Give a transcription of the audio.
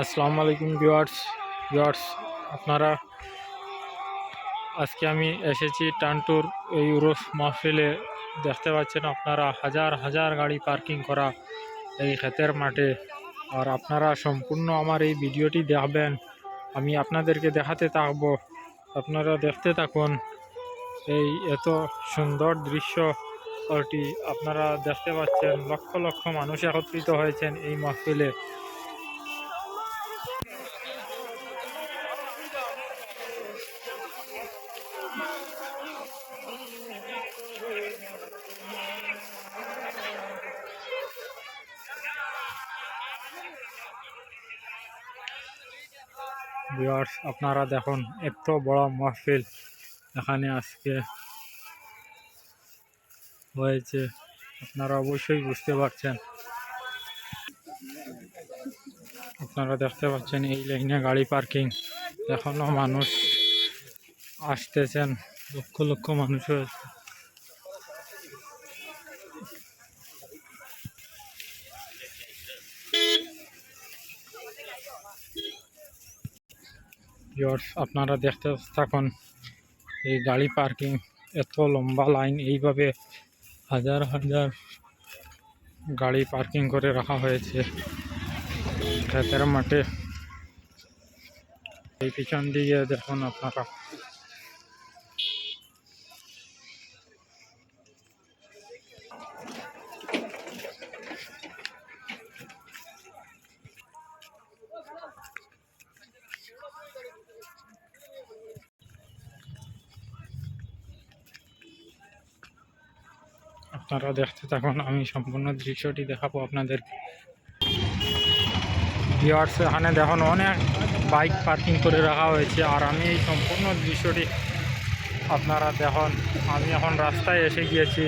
আসসালামু আলাইকুম viewers. Viewers, আপনারা আজকে আমি এসেছি টানটুর এই উরস মাহফিলে। দেখতে পাচ্ছেন আপনারা হাজার হাজার গাড়ি পার্কিং করা এই ক্ষেতের মাঠে। আর আপনারা সম্পূর্ণ আমার এই ভিডিওটি দেখবেন, আমি আপনাদেরকে দেখাতে থাকব। আপনারা দেখতে থাকুন এই এত সুন্দর দৃশ্য। আপনারা দেখতে পাচ্ছেন, লক্ষ লক্ষ মানুষ একত্রিত হয়েছেন এই মাহফিলে। ভিউয়ার্স আপনারা দেখুন, এত বড় মাহফিল এখানে আজকে হয়েছে। আপনারা অবশ্যই বুঝতে পারছেন। আপনারা দেখতে পাচ্ছেন এই লাইনে গাড়ি পার্কিং। এখনও মানুষ আসতেছেন, লক্ষ লক্ষ মানুষ হয়েছে। ভিউয়ার্স আপনারা দেখতে থাকুন। এই গাড়ি পার্কিং এত লম্বা লাইন এইভাবে হাজার হাজার গাড়ি পার্কিং করে রাখা হয়েছে। খেতের মাঠে এই পিছন দিয়ে দেখুন আপনারা। আপনারা দেখতে থাকুন, আমি সম্পূর্ণ দৃশ্যটি দেখাবো আপনাদের ভিওয়ার্স এখানে দেখুন, অনেক বাইক পার্কিং করে রাখা হয়েছে, আর আমি এই সম্পূর্ণ দৃশ্যটি আপনারা দেখুন। আমি এখন রাস্তায় এসে গিয়েছি।